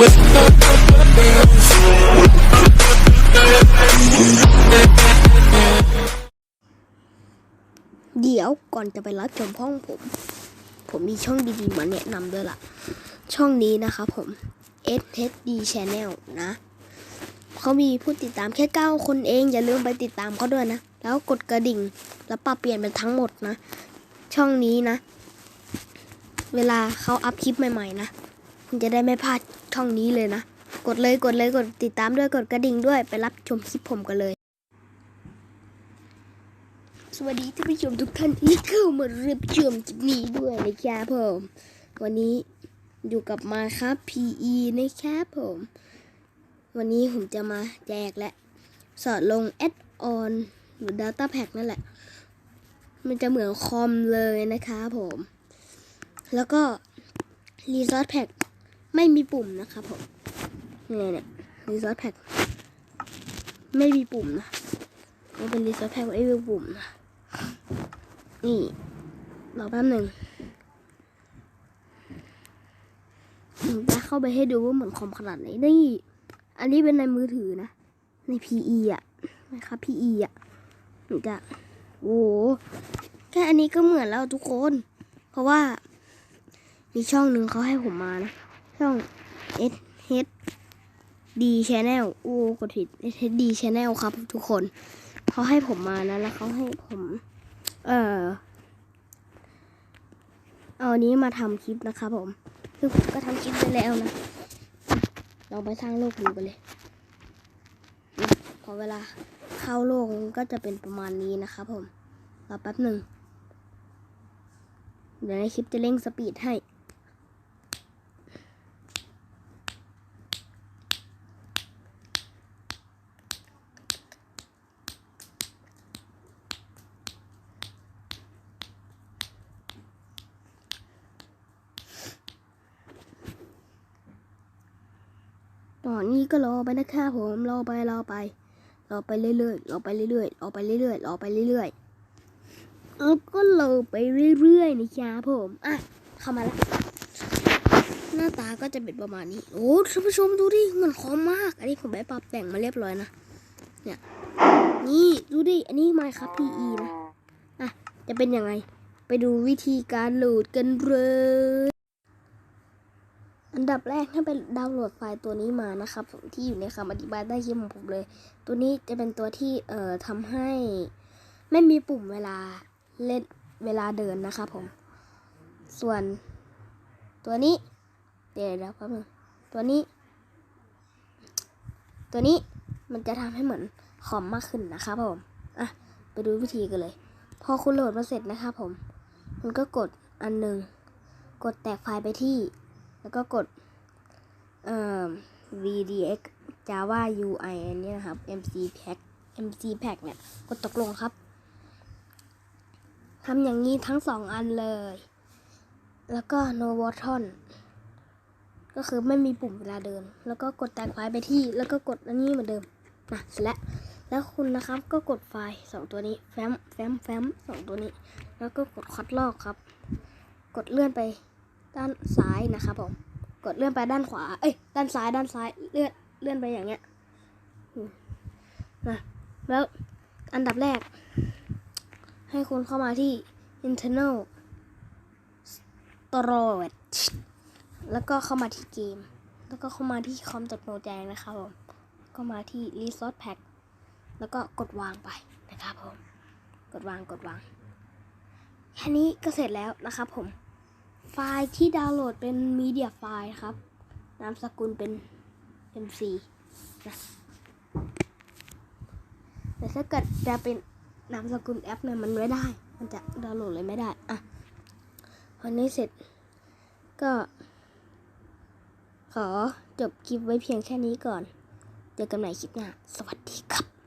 เดี๋ยวก่อนจะไปรับชมห้องผม ผมมีช่องดีๆมาแนะนำด้วยล่ะ ช่องนี้นะคะผม SHD Channel นะเขามีผู้ติดตามแค่ 9 คนเอง อย่าลืมไปติดตามเขาด้วยนะ แล้วกดกระดิ่ง แล้วปรับเปลี่ยนเป็นทั้งหมดนะ ช่องนี้นะ เวลาเขาอัพคลิปใหม่ ๆ นะ จะได้ไม่พลาดช่องนี้เลยนะ กดเลยกดเลยกดติดตามด้วยกดกระดิ่งด้วยไปรับชมคลิปผมกันเลย สวัสดีท่านผู้ชมทุกท่านที่เข้ามารับชมคลิปนี้ด้วยนะครับผมวันนี้อยู่กับมาครับ PE นะครับผม วันนี้ผมจะมาแจกและ สอดลงแอดออนหรือ Data Pack นั่นแหละ มันจะเหมือนคอมเลยนะครับผม แล้วก็ Resource Pack ไม่มีปุ่มนะครับผมเนี่ยเนี่ย Resource Pack ไม่มีปุ่มนะมันเป็น Resource Pack ไม่มีปุ่มนะนี่รอแป๊บหนึ่งจะเข้าไปให้ดูว่าเหมือนคอมขนาดไหนนี่อันนี้เป็นในมือถือนะ ใน PE อะนะครับ PE อะผมจะโอ้แค่อันนี้ก็เหมือนแล้วทุกคน เพราะว่า มีช่องหนึ่งเขาให้ผมมานะ ช่อง S H D Channel โอ้กดผิด S H D Channel ครับทุกคนเขาให้ผมมานะแล้วเขาให้ผม เออเอาอันนี้มาทำคลิปนะครับผม คือผมก็ทำคลิปไปแล้วนะ เราไปสร้างโลกดูกันเลยพอเวลาเข้าโลกก็จะเป็นประมาณนี้นะครับผมรอแป๊บหนึ่งเดี๋ยวในคลิปจะเร่งสปีดให้ ตอนนี้ก็รอไปนะครับผมรอไปรอไปรอไปเรื่อยๆรอไปเรื่อยๆรอไปเรื่อยๆรอไปเรื่อยๆแล้วก็รอไปเรื่อยๆนะครับผมอะเข้ามาแล้วหน้าตาก็จะเป็นประมาณนี้โอ้ท่านผู้ชมดูดิมือนคอมมาก อันนี้ผมไปปรับแต่งมาเรียบร้อยนะเนี่ยนี่ดูดิอันนี้มาครับ PE นะอะจะเป็นยังไง ไปดูวิธีการโหลดกันเลยอัน ดับแรกให้ไปดาวน์โหลดไฟล์ตัวนี้มานะครับ ที่อยู่ในคำอธิบายใต้คลิปของผมเลย ตัวนี้จะเป็นตัวที่เอ่อทำให้ไม่มีปุ่มเวลาเล่นเวลาเดินนะครับผม ส่วนตัวนี้ เดี๋ยวเดี๋ยวแป๊บนึงตัวนี้ ตัวนี้มันจะทำให้เหมือนคอมมากขึ้นนะครับผมอะไปดูวิธีกันเลย พอคุณโหลดมาเสร็จนะครับผมมันก็กดอันหนึ่งกดแตกไฟล์ไปที่ แล้วก็กดเอ่อ VDX Java UI อันนี้นะครับ MC Pack MC Pack เนี่ย กดตกลงครับทำอย่างนี้ทั้งสองอันเลย แล้วก็ No Button ก็คือไม่มีปุ่มเวลาเดิน แล้วก็กดแตกไฟล์ไปที่ แล้วก็กดอันนี้เหมือนเดิมนะเสร็จแล้ว แล้วคุณนะครับก็กดไฟล์สองตัวนี้ แฟ้ม แฟ้ม แฟ้มสองตัวนี้ แล้วก็กดคัดลอกครับ กดเลื่อนไป ด้านซ้ายนะครับผม กดเลื่อนไปด้านขวา เอ้ย ด้านซ้าย ด้านซ้าย เลื่อน เลื่อนไปอย่างเงี้ยนะ แล้วอันดับแรก ให้คุณเข้ามาที่ internal storage แล้วก็เข้ามาที่เกม แล้วก็เข้ามาที่คอมตดโนแจงนะครับผม ก็มาที่ resource pack แล้วก็กดวางไปนะครับผม กดวาง กดวาง แค่นี้ก็เสร็จแล้วนะครับผม ไฟล์ที่ดาวน์โหลดเป็นมีเดียไฟล์ครับ นามสกุลเป็น MC นะแต่ถ้าเกิดจะเป็นนามสกุลแอปเนี่ยมันไม่ได้ มันจะดาวน์โหลดเลยไม่ได้ อะวันนี้เสร็จก็ ขอจบคลิปไว้เพียงแค่นี้ก่อน เจอกันใหม่คลิปหน้า สวัสดีครับ